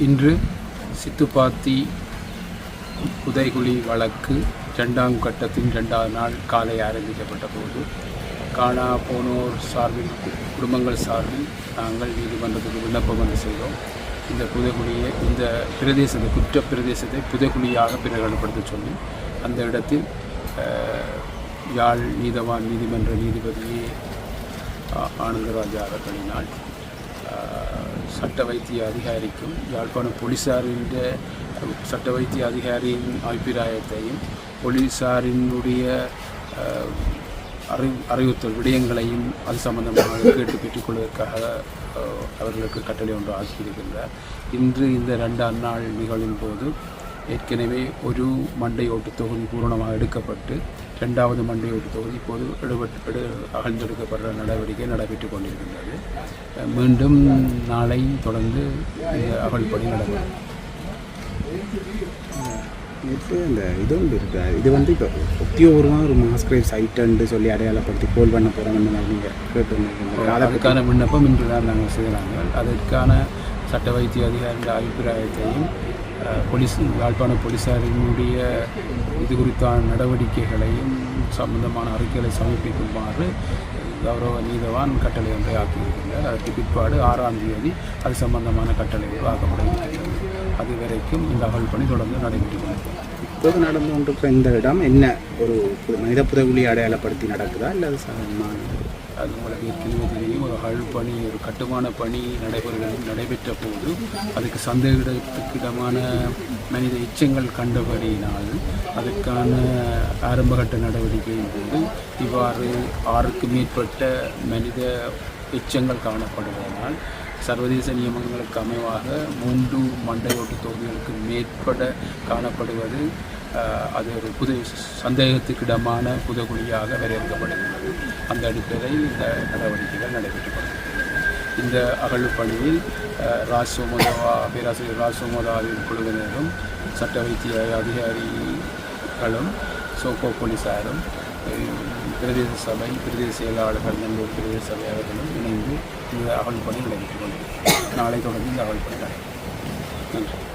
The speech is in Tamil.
இன்று சித்துப்பாத்தி புதைகுழி வழக்கு ரெண்டாம் கட்டத்தின் ரெண்டாவது நாள் காலை ஆரம்பிக்கப்பட்ட போது காணா போனோர் சார்பில் கு- குடும்பங்கள் சார்பில் நாங்கள் நீதிமன்றத்துக்கு விண்ணப்பம் வந்து செய்தோம். இந்த புதைகுழியை இந்த பிரதேசத்தை குற்ற பிரதேசத்தை புதைகுழியாக பிரகடனப்படுத்த சொல்லி அந்த இடத்தில் யாழ் நீதவான் நீதிமன்ற நீதிபதியே ஆனந்தராஜா அவர்களினால் சட்ட வைத்திய அதிகாரிக்கும் யாழ்ப்பாண போலீஸாரின் சட்ட வைத்திய அதிகாரியின் அபிப்பிராயத்தையும் போலீஸாரினுடைய அறி அறிவுறுத்தல் விடயங்களையும் அது சம்பந்தமாக கேட்டு பெற்றுக்கொள்வதற்காக அவர்களுக்கு கட்டளை ஒன்று ஆக்கியிருக்கின்றார். இன்று இந்த ரெண்டாம் நாள் நிகழ்வின் போது ஏற்கனவே ஒரு மண்டை ஓட்டு தொகுதி பூரணமாக எடுக்கப்பட்டு இரண்டாவது மண்டை ஓட்டு தொகுதி இப்போது எடுபட்டு எடு அகழ்ந்தெடுக்கப்படுற நடவடிக்கை நடைபெற்று கொண்டிருக்கின்றது. மீண்டும் நாளை தொடர்ந்து இந்த அகழ்பணி நடைபெறும். இப்போ இந்த இது ஒன்று இருக்கு. இது வந்து இப்போ உத்தியோகமாக ஒரு மாஸ்கிரேவ் சைட்டுன்னு சொல்லி அடையாளப்படுத்தி கோல் பண்ண போகிறோம்னு நீங்கள் கேட்டு அதை அதற்கான விண்ணப்பம் இன்று தான் நாங்கள் செய்கிறாங்க அதற்கான சட்ட வைத்திய அதிகாரியின் அபிப்பிராயத்தையும் போலீஸ் யாழ்ப்பாண போலீஸாரினுடைய இது குறித்தான நடவடிக்கைகளையும் சம்பந்தமான அறிக்கைகளை சமர்ப்பிக்குமாறு கௌரவ நீதவான் கட்டளை ஒன்றை ஆக்கியிருக்கின்றார் அதற்கு பிற்பாடு ஆறாம் தேதி அது சம்பந்தமான கட்டளை ஆக்கப்பட அது வரைக்கும் இந்த அகழ்பணி தொடர்ந்து நடைபெற்று கொண்டிருக்கிறது. இப்போது நடந்து கொண்டிருக்கிற இந்த இடம் என்ன? ஒரு மனித புதவியை அடையாளப்படுத்தி நடக்குதா? இல்லை அது சாதாரணமான அது உங்களுக்கு ஏற்கனவே தெரியும் ஒரு ஒரு கட்டுமான பணி நடைபெறுகிறது. நடைபெற்ற போது அதுக்கு சந்தேகத்துக்கிடமான மனித எச்சங்கள் கண்டபடியினால் அதுக்கான ஆரம்பகட்ட நடவடிக்கையின் போது இவ்வாறு ஆறுக்கு மேற்பட்ட மனித எச்சங்கள் காணப்படுவதனால் சர்வதேச நியமனங்களுக்கு அமைவாக மூன்று மண்டையோட்டு தொகுதிகளுக்கு மேற்பட காணப்படுவது அது ஒரு புது சந்தேகத்துக்கிடமான புதகுழியாக வரையறுக்கப்படுகிறது அந்த அடிப்படையில் இந்த நடவடிக்கைகள் நடைபெற்று கொண்டிருக்கிறது இந்த அகழ்வு பணியில் ராஜ் சோமோதவா பேராசிரியர் ராஜ் சோமோதாவின் குழுவினரும் சட்ட வைத்திய அதிகாரிகளும் சோகோ போலீஸாரும் பிரதேச சபை பிரதேச செயலாளர்கள் நல்லூர் பிரதேச சபை அவர்களும் இணைந்து இந்த அகழ்வு பணி நடைபெற்று கொண்டிருக்கிறது நாளை தொடர்ந்து இந்த அகழ்வு பணி நடைபெறும் நன்றி.